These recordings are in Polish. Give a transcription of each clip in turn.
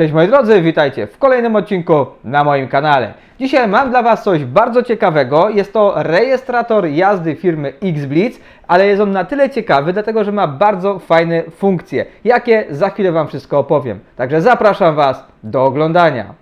Cześć moi drodzy, witajcie w kolejnym odcinku na moim kanale. Dzisiaj mam dla Was coś bardzo ciekawego. Jest to rejestrator jazdy firmy XBlitz, ale jest on na tyle ciekawy, dlatego że ma bardzo fajne funkcje. Jakie za chwilę Wam wszystko opowiem. Także zapraszam Was do oglądania.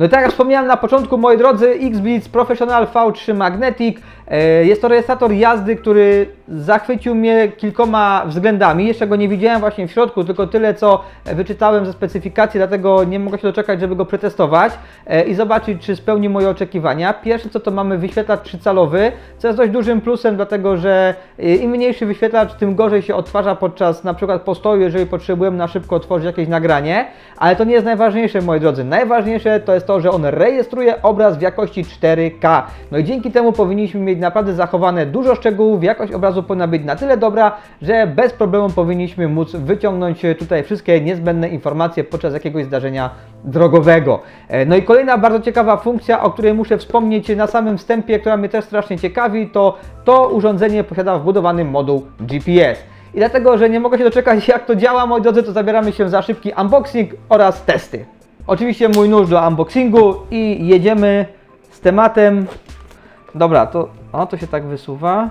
No i tak jak wspomniałem na początku, moi drodzy, X-Blitz Professional V3 Magnetic. E, jest to rejestrator jazdy, który zachwycił mnie kilkoma względami. Jeszcze go nie widziałem właśnie w środku, tylko tyle co wyczytałem ze specyfikacji, dlatego nie mogę się doczekać, żeby go przetestować e, i zobaczyć, czy spełni moje oczekiwania. Pierwsze co to mamy wyświetlacz trzycalowy, co jest dość dużym plusem, dlatego że e, im mniejszy wyświetlacz, tym gorzej się odtwarza podczas na przykład postoju, jeżeli potrzebujemy na szybko otworzyć jakieś nagranie, ale to nie jest najważniejsze, moi drodzy. Najważniejsze to jest to, że on rejestruje obraz w jakości 4K. No i dzięki temu powinniśmy mieć naprawdę zachowane dużo szczegółów, jakość obrazu powinna być na tyle dobra, że bez problemu powinniśmy móc wyciągnąć tutaj wszystkie niezbędne informacje podczas jakiegoś zdarzenia drogowego. E, No i kolejna bardzo ciekawa funkcja, o której muszę wspomnieć na samym wstępie, która mnie też strasznie ciekawi, to to urządzenie posiada wbudowany moduł GPS. I dlatego, że nie mogę się doczekać jak to działa, moi drodzy, to zabieramy się za szybki unboxing oraz testy. Oczywiście mój nóż do unboxingu i jedziemy z tematem. Dobra, to o, to się tak wysuwa.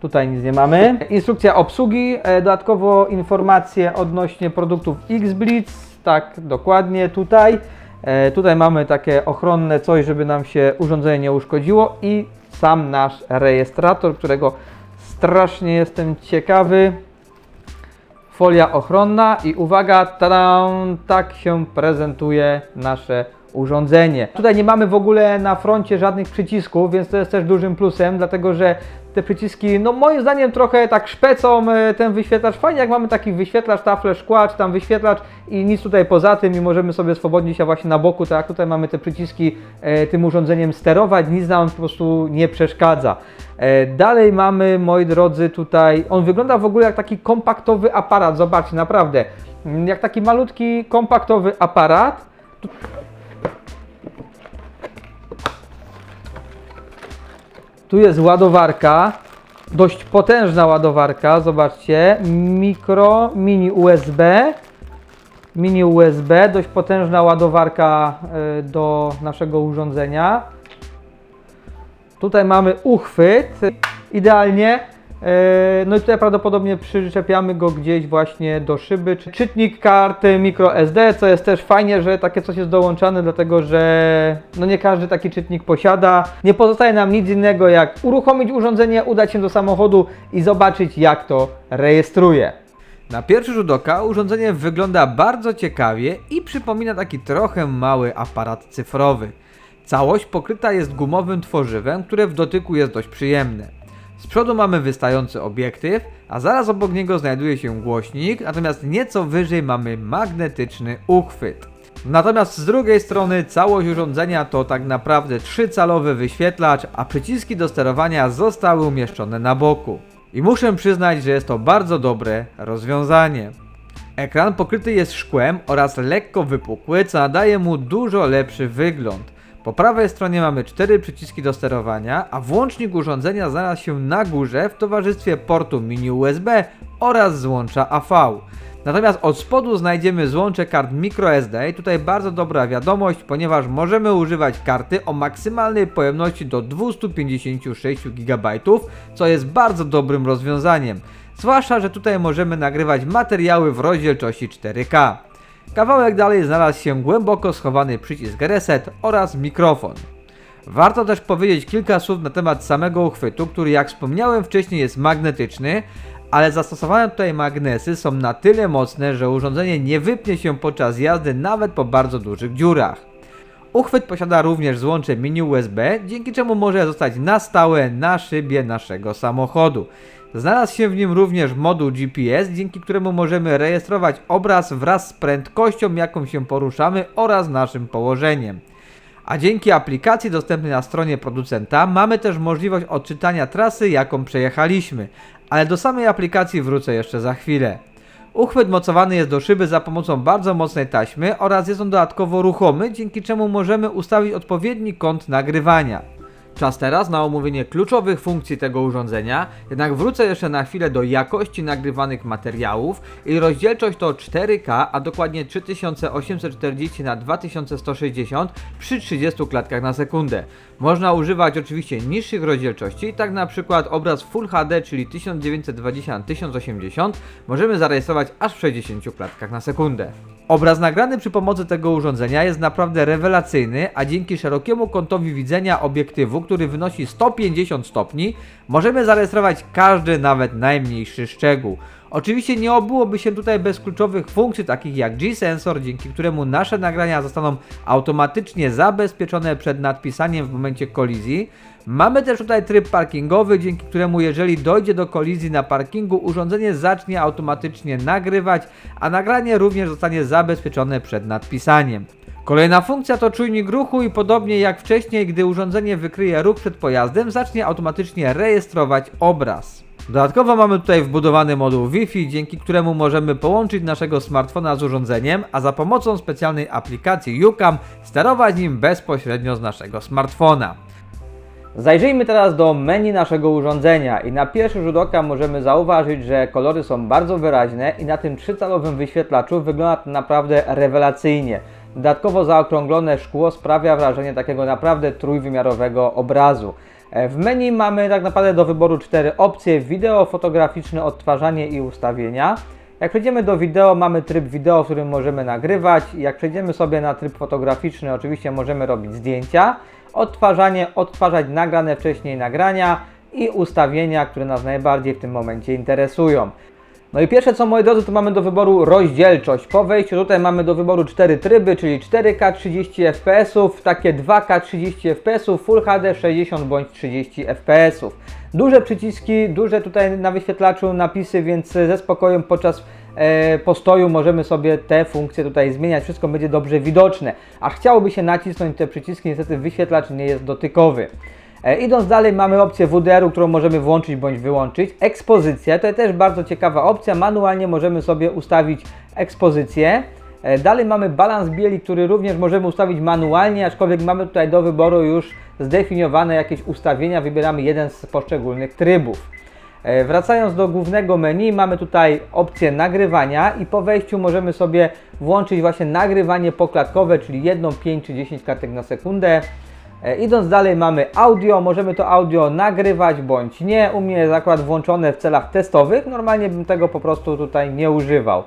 Tutaj nic nie mamy. Instrukcja obsługi, e, dodatkowo informacje odnośnie produktów X-Blitz, tak dokładnie tutaj. E, Tutaj mamy takie ochronne coś, żeby nam się urządzenie nie uszkodziło i sam nasz rejestrator, którego strasznie jestem ciekawy. Folia ochronna i uwaga, tadam, tak się prezentuje nasze urządzenie. Tutaj nie mamy w ogóle na froncie żadnych przycisków, więc to jest też dużym plusem, dlatego że te przyciski, no moim zdaniem trochę tak szpecą e, ten wyświetlacz. Fajnie jak mamy taki wyświetlacz, tafle szkła, czy tam wyświetlacz i nic tutaj poza tym i możemy sobie swobodnie się właśnie na boku, tak jak tutaj mamy te przyciski e, tym urządzeniem sterować, nic nam po prostu nie przeszkadza. E, Dalej mamy, moi drodzy, tutaj, on wygląda w ogóle jak taki kompaktowy aparat, zobaczcie, naprawdę, Mm, jak taki malutki, kompaktowy aparat. Tu- jest ładowarka, dość potężna ładowarka, zobaczcie, mikro, mini USB, mini USB, dość potężna ładowarka y, do naszego urządzenia. Tutaj mamy uchwyt, idealnie. E, No i tutaj prawdopodobnie przyczepiamy go gdzieś właśnie do szyby. Czy- Czytnik karty microSD, co jest też fajnie, że takie coś jest dołączane, dlatego że no nie każdy taki czytnik posiada. Nie pozostaje nam nic innego jak uruchomić urządzenie, udać się do samochodu i zobaczyć jak to rejestruje. Na pierwszy rzut oka urządzenie wygląda bardzo ciekawie i przypomina taki trochę mały aparat cyfrowy. Całość pokryta jest gumowym tworzywem, które w dotyku jest dość przyjemne. Z przodu mamy wystający obiektyw, a zaraz obok niego znajduje się głośnik, natomiast nieco wyżej mamy magnetyczny uchwyt. Natomiast z drugiej strony całość urządzenia to tak naprawdę 3-calowy wyświetlacz, a przyciski do sterowania zostały umieszczone na boku. I muszę przyznać, że jest to bardzo dobre rozwiązanie. Ekran pokryty jest szkłem oraz lekko wypukły, co nadaje mu dużo lepszy wygląd. Po prawej stronie mamy cztery przyciski do sterowania, a włącznik urządzenia znalazł się na górze w towarzystwie portu mini USB oraz złącza AV. Natomiast od spodu znajdziemy złącze kart microSD i tutaj bardzo dobra wiadomość, ponieważ możemy używać karty o maksymalnej pojemności do 256 GB, co jest bardzo dobrym rozwiązaniem. Zwłaszcza, że tutaj możemy nagrywać materiały w rozdzielczości 4K. Kawałek dalej znalazł się głęboko schowany przycisk reset oraz mikrofon. Warto też powiedzieć kilka słów na temat samego uchwytu, który jak wspomniałem wcześniej jest magnetyczny, ale zastosowane tutaj magnesy są na tyle mocne, że urządzenie nie wypnie się podczas jazdy nawet po bardzo dużych dziurach. Uchwyt posiada również złącze mini USB, dzięki czemu może zostać na stałe na szybie naszego samochodu. Znalazł się w nim również moduł GPS, dzięki któremu możemy rejestrować obraz wraz z prędkością, jaką się poruszamy oraz naszym położeniem. A dzięki aplikacji dostępnej na stronie producenta mamy też możliwość odczytania trasy, jaką przejechaliśmy. Ale do samej aplikacji wrócę jeszcze za chwilę. Uchwyt mocowany jest do szyby za pomocą bardzo mocnej taśmy oraz jest on dodatkowo ruchomy, dzięki czemu możemy ustawić odpowiedni kąt nagrywania. Czas teraz na omówienie kluczowych funkcji tego urządzenia, jednak wrócę jeszcze na chwilę do jakości nagrywanych materiałów. Jej rozdzielczość to 4K, a dokładnie 3840 na 2160 przy 30 klatkach na sekundę. Można używać oczywiście niższych rozdzielczości, tak na przykład obraz Full HD, czyli 1920 na 1080 możemy zarejestrować aż w 60 klatkach na sekundę. Obraz nagrany przy pomocy tego urządzenia jest naprawdę rewelacyjny, a dzięki szerokiemu kątowi widzenia obiektywu, który wynosi 150 stopni, możemy zarejestrować każdy, nawet najmniejszy szczegół. Oczywiście nie obyłoby się tutaj bez kluczowych funkcji takich jak G-Sensor, dzięki któremu nasze nagrania zostaną automatycznie zabezpieczone przed nadpisaniem w momencie kolizji. Mamy też tutaj tryb parkingowy, dzięki któremu jeżeli dojdzie do kolizji na parkingu, urządzenie zacznie automatycznie nagrywać, a nagranie również zostanie zabezpieczone przed nadpisaniem. Kolejna funkcja to czujnik ruchu i podobnie jak wcześniej, gdy urządzenie wykryje ruch przed pojazdem, zacznie automatycznie rejestrować obraz. Dodatkowo mamy tutaj wbudowany moduł Wi-Fi, dzięki któremu możemy połączyć naszego smartfona z urządzeniem, a za pomocą specjalnej aplikacji YouCam sterować nim bezpośrednio z naszego smartfona. Zajrzyjmy teraz do menu naszego urządzenia i na pierwszy rzut oka możemy zauważyć, że kolory są bardzo wyraźne i na tym trzycalowym wyświetlaczu wygląda to naprawdę rewelacyjnie. Dodatkowo zaokrąglone szkło sprawia wrażenie takiego naprawdę trójwymiarowego obrazu. E, W menu mamy tak naprawdę do wyboru cztery opcje: wideo, fotograficzne, odtwarzanie i ustawienia. Jak przejdziemy do wideo, mamy tryb wideo, w którym możemy nagrywać. Jak przejdziemy sobie na tryb fotograficzny, oczywiście możemy robić zdjęcia. Odtwarzanie, odtwarzać nagrane wcześniej nagrania i ustawienia, które nas najbardziej w tym momencie interesują. No i pierwsze co moi drodzy, to mamy do wyboru rozdzielczość. Po wejściu tutaj mamy do wyboru cztery tryby, czyli 4K 30 fps, takie 2K 30 fps, Full HD 60 bądź 30 fps. Duże przyciski, duże tutaj na wyświetlaczu napisy, więc ze spokojem podczas postoju możemy sobie te funkcje tutaj zmieniać. Wszystko będzie dobrze widoczne. A chciałoby się nacisnąć te przyciski, niestety wyświetlacz nie jest dotykowy. E, idąc dalej mamy opcję WDR-u, którą możemy włączyć bądź wyłączyć. Ekspozycja to też bardzo ciekawa opcja. Manualnie możemy sobie ustawić ekspozycję. E, dalej mamy balans bieli, który również możemy ustawić manualnie, aczkolwiek mamy tutaj do wyboru już zdefiniowane jakieś ustawienia. Wybieramy jeden z poszczególnych trybów. E, Wracając do głównego menu, mamy tutaj opcję nagrywania i po wejściu możemy sobie włączyć właśnie nagrywanie poklatkowe, czyli 1, 5 czy 10 kartek na sekundę. E, Idąc dalej mamy audio, możemy to audio nagrywać bądź nie. U mnie jest akurat włączone w celach testowych, normalnie bym tego po prostu tutaj nie używał.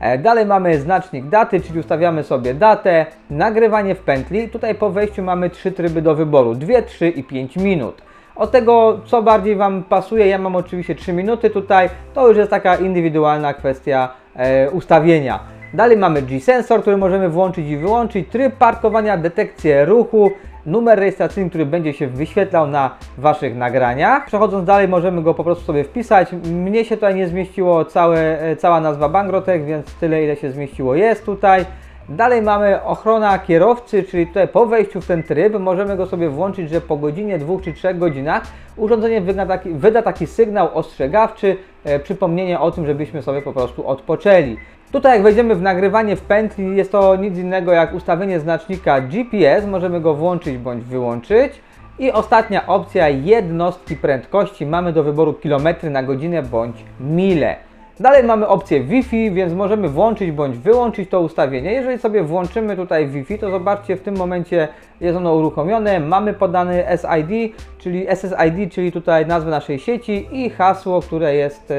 E, Dalej mamy znacznik daty, czyli ustawiamy sobie datę, nagrywanie w pętli. Tutaj po wejściu mamy trzy tryby do wyboru, 2, 3 i 5 minut. Od tego, co bardziej Wam pasuje, ja mam oczywiście 3 minuty tutaj, to już jest taka indywidualna kwestia e, ustawienia. Dalej mamy G-Sensor, który możemy włączyć i wyłączyć, tryb parkowania, detekcję ruchu, numer rejestracyjny, który będzie się wyświetlał na Waszych nagraniach. Przechodząc dalej, możemy go po prostu sobie wpisać. Mnie się tutaj nie zmieściło całe, e, cała nazwa Bangrotek, więc tyle ile się zmieściło jest tutaj. Dalej mamy ochrona kierowcy, czyli tutaj po wejściu w ten tryb możemy go sobie włączyć, że po godzinie, dwóch czy trzech godzinach urządzenie wyda taki, wyda taki sygnał ostrzegawczy, e, przypomnienie o tym, żebyśmy sobie po prostu odpoczęli. Tutaj jak wejdziemy w nagrywanie w pętli, jest to nic innego jak ustawienie znacznika GPS, możemy go włączyć bądź wyłączyć. I ostatnia opcja, jednostki prędkości, mamy do wyboru kilometry na godzinę bądź mile. Dalej mamy opcję Wi-Fi, więc możemy włączyć bądź wyłączyć to ustawienie. Jeżeli sobie włączymy tutaj Wi-Fi, to zobaczcie, w tym momencie jest ono uruchomione. Mamy podany SID, czyli SSID, czyli tutaj nazwę naszej sieci i hasło, które jest, e,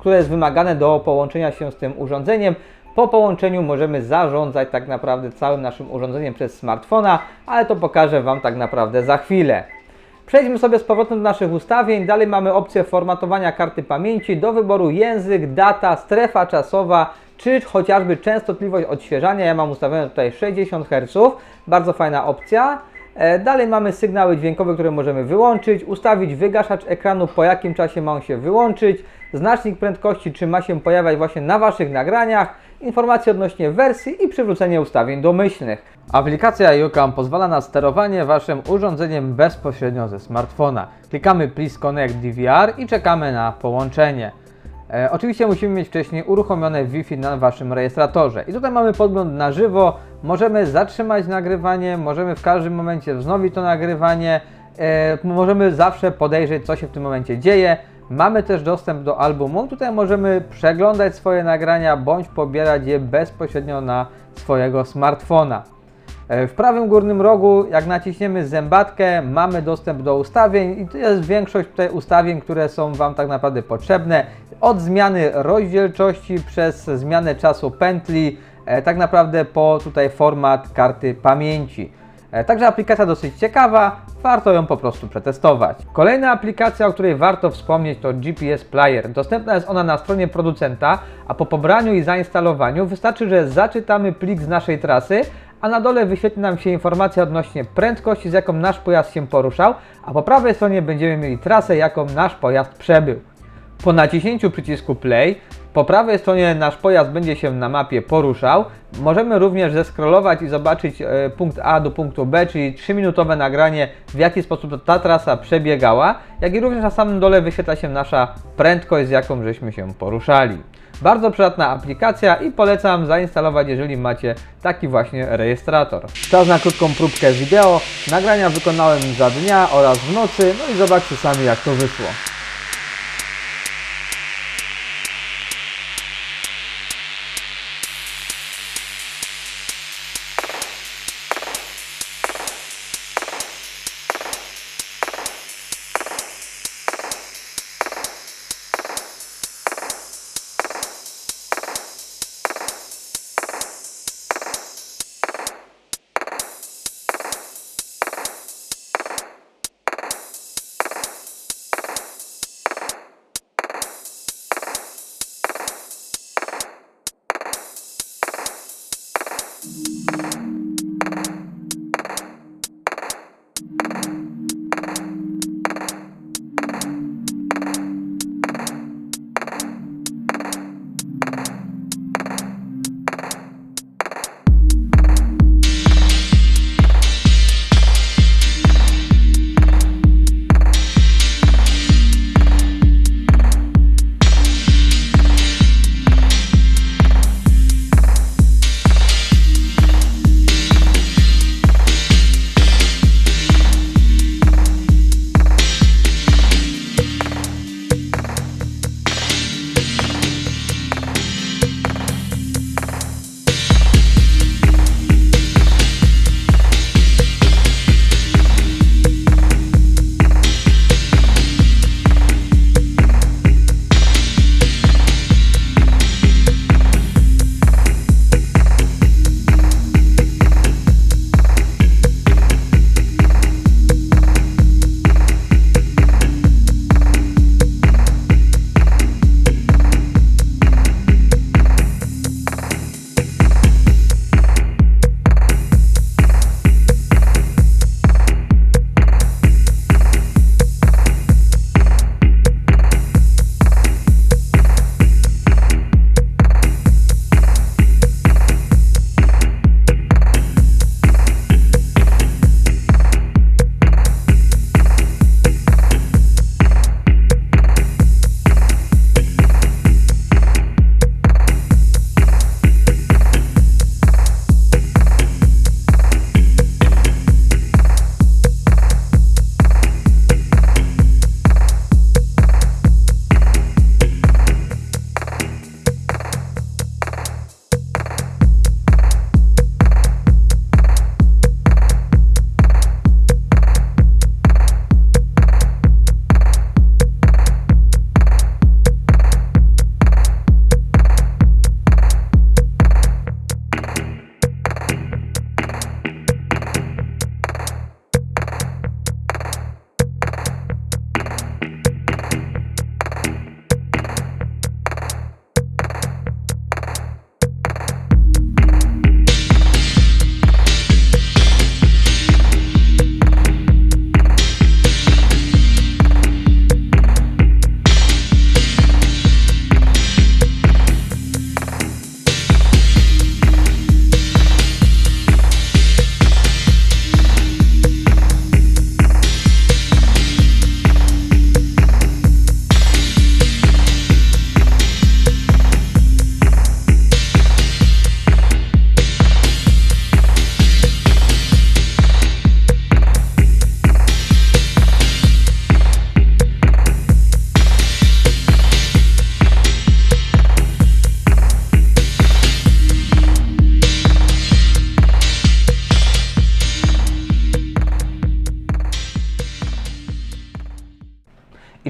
które jest wymagane do połączenia się z tym urządzeniem. Po połączeniu możemy zarządzać tak naprawdę całym naszym urządzeniem przez smartfona, ale to pokażę Wam tak naprawdę za chwilę. Przejdźmy sobie z powrotem do naszych ustawień. Dalej mamy opcję formatowania karty pamięci. Do wyboru język, data, strefa czasowa, czy chociażby częstotliwość odświeżania. Ja mam ustawione tutaj 60 Hz. Bardzo fajna opcja. E, Dalej mamy sygnały dźwiękowe, które możemy wyłączyć, ustawić wygaszacz ekranu, po jakim czasie ma on się wyłączyć, znacznik prędkości, czy ma się pojawiać właśnie na Waszych nagraniach, informacje odnośnie wersji i przywrócenie ustawień domyślnych. Aplikacja YouCam pozwala na sterowanie Waszym urządzeniem bezpośrednio ze smartfona. Klikamy Please Connect DVR i czekamy na połączenie. E, oczywiście musimy mieć wcześniej uruchomione Wi-Fi na Waszym rejestratorze. I tutaj mamy podgląd na żywo, możemy zatrzymać nagrywanie, możemy w każdym momencie wznowić to nagrywanie, e, możemy zawsze podejrzeć, co się w tym momencie dzieje. Mamy też dostęp do albumu, tutaj możemy przeglądać swoje nagrania bądź pobierać je bezpośrednio na swojego smartfona. E, W prawym górnym rogu, jak naciśniemy zębatkę, mamy dostęp do ustawień i to jest większość tutaj ustawień, które są Wam tak naprawdę potrzebne. Od zmiany rozdzielczości przez zmianę czasu pętli, e, tak naprawdę po tutaj format karty pamięci. E, Także aplikacja dosyć ciekawa, warto ją po prostu przetestować. Kolejna aplikacja, o której warto wspomnieć to GPS Player. Dostępna jest ona na stronie producenta, a po pobraniu i zainstalowaniu wystarczy, że zaczytamy plik z naszej trasy, a na dole wyświetli nam się informacja odnośnie prędkości, z jaką nasz pojazd się poruszał, a po prawej stronie będziemy mieli trasę, jaką nasz pojazd przebył. Po naciśnięciu przycisku play, po prawej stronie nasz pojazd będzie się na mapie poruszał. Możemy również zeskrolować i zobaczyć e, punkt A do punktu B, czyli 3-minutowe nagranie, w jaki sposób ta trasa przebiegała, jak i również na samym dole wyświetla się nasza prędkość, z jaką żeśmy się poruszali. Bardzo przydatna aplikacja i polecam zainstalować, jeżeli macie taki właśnie rejestrator. Czas na krótką próbkę wideo. Nagrania wykonałem za dnia oraz w nocy, no i zobaczcie sami jak to wyszło.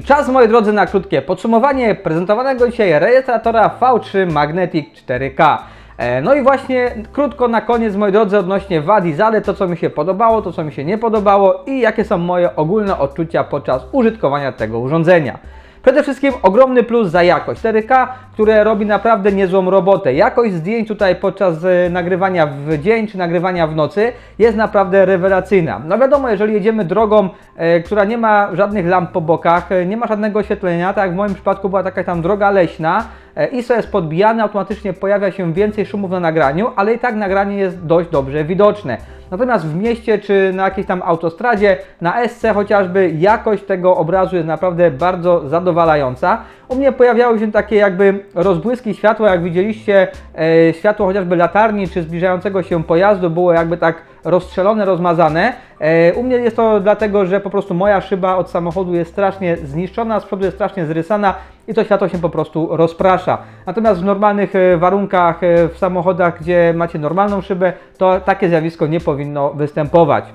Czas, moi drodzy, na krótkie podsumowanie prezentowanego dzisiaj rejestratora V3 Magnetic 4K. E, No i właśnie krótko na koniec, moi drodzy, odnośnie wad i zalet, to co mi się podobało, to co mi się nie podobało i jakie są moje ogólne odczucia podczas użytkowania tego urządzenia. Przede wszystkim ogromny plus za jakość 4K, które robi naprawdę niezłą robotę. Jakość zdjęć tutaj podczas e, nagrywania w dzień czy nagrywania w nocy jest naprawdę rewelacyjna. No wiadomo, jeżeli jedziemy drogą, e, która nie ma żadnych lamp po bokach, e, nie ma żadnego oświetlenia, tak jak w moim przypadku była taka tam droga leśna, ISO jest podbijane, automatycznie pojawia się więcej szumów na nagraniu, ale i tak nagranie jest dość dobrze widoczne. Natomiast w mieście czy na jakiejś tam autostradzie, na SC chociażby, jakość tego obrazu jest naprawdę bardzo zadowalająca. U mnie pojawiały się takie jakby rozbłyski światła, jak widzieliście, e, światło chociażby latarni czy zbliżającego się pojazdu było jakby tak rozstrzelone, rozmazane. E, u mnie jest to dlatego, że po prostu moja szyba od samochodu jest strasznie zniszczona, z przodu jest strasznie zrysana i to światło się po prostu rozprasza. Natomiast w normalnych e, warunkach, e, w samochodach, gdzie macie normalną szybę, to takie zjawisko nie powinno występować.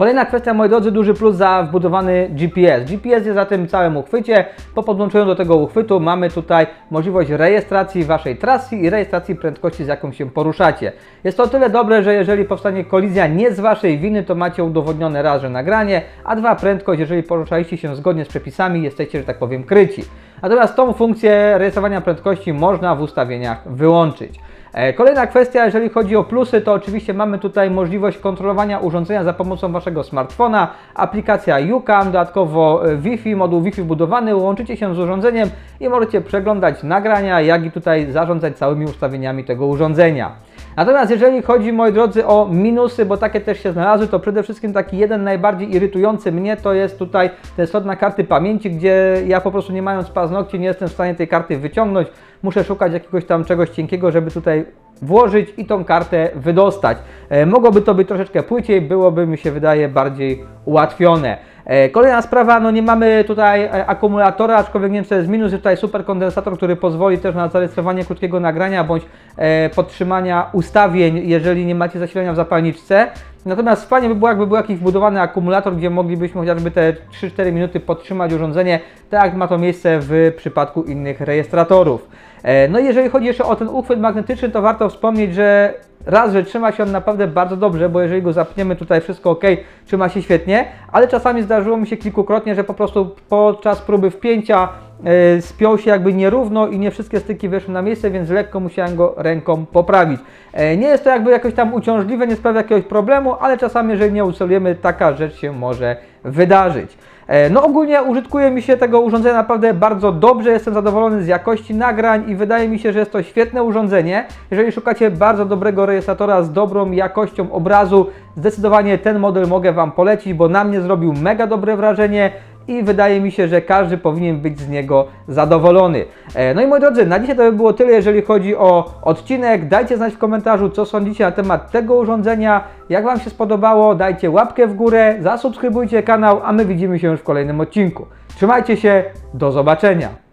Kolejna kwestia, moi drodzy, duży plus za wbudowany GPS. GPS jest za tym całym uchwycie. Po podłączeniu do tego uchwytu mamy tutaj możliwość rejestracji Waszej trasy i rejestracji prędkości, z jaką się poruszacie. Jest to o tyle dobre, że jeżeli powstanie kolizja nie z Waszej winy, to macie udowodnione raz, że nagranie, a dwa prędkość, jeżeli poruszaliście się zgodnie z przepisami, jesteście, że tak powiem, kryci. Natomiast tą funkcję rejestrowania prędkości można w ustawieniach wyłączyć. E, Kolejna kwestia, jeżeli chodzi o plusy, to oczywiście mamy tutaj możliwość kontrolowania urządzenia za pomocą Waszego smartfona, aplikacja UCAM, dodatkowo e, Wi-Fi, moduł Wi-Fi wbudowany, łączycie się z urządzeniem i możecie przeglądać nagrania, jak i tutaj zarządzać całymi ustawieniami tego urządzenia. Natomiast jeżeli chodzi, moi drodzy, o minusy, bo takie też się znalazły, to przede wszystkim taki jeden najbardziej irytujący mnie to jest tutaj ten slot na karty pamięci, gdzie ja po prostu nie mając paznokci nie jestem w stanie tej karty wyciągnąć. Muszę szukać jakiegoś tam czegoś cienkiego, żeby tutaj włożyć i tą kartę wydostać. E, mogłoby to być troszeczkę płyciej, byłoby mi się wydaje bardziej ułatwione. E, Kolejna sprawa, no nie mamy tutaj e, akumulatora, aczkolwiek nie wiem co jest minus, jest tutaj superkondensator, który pozwoli też na zarejestrowanie krótkiego nagrania bądź e, podtrzymania ustawień, jeżeli nie macie zasilania w zapalniczce. Natomiast fajnie by było, jakby był jakiś wbudowany akumulator, gdzie moglibyśmy chociażby te 3-4 minuty podtrzymać urządzenie, tak jak ma to miejsce w przypadku innych rejestratorów. No i jeżeli chodzi jeszcze o ten uchwyt magnetyczny, to warto wspomnieć, że raz, że trzyma się on naprawdę bardzo dobrze, bo jeżeli go zapniemy tutaj wszystko ok, trzyma się świetnie, ale czasami zdarzyło mi się kilkukrotnie, że po prostu podczas próby wpięcia spiął się jakby nierówno i nie wszystkie styki weszły na miejsce, więc lekko musiałem go ręką poprawić. E, Nie jest to jakby jakoś tam uciążliwe, nie sprawia jakiegoś problemu, ale czasami jeżeli nie ucelujemy, taka rzecz się może wydarzyć. E, No ogólnie użytkuje mi się tego urządzenia naprawdę bardzo dobrze, jestem zadowolony z jakości nagrań i wydaje mi się, że jest to świetne urządzenie. Jeżeli szukacie bardzo dobrego rejestratora z dobrą jakością obrazu, zdecydowanie ten model mogę Wam polecić, bo na mnie zrobił mega dobre wrażenie i wydaje mi się, że każdy powinien być z niego zadowolony. E, No i moi drodzy, na dzisiaj to by było tyle, jeżeli chodzi o odcinek. Dajcie znać w komentarzu, co sądzicie na temat tego urządzenia. Jak Wam się spodobało, dajcie łapkę w górę, zasubskrybujcie kanał, a my widzimy się już w kolejnym odcinku. Trzymajcie się, do zobaczenia.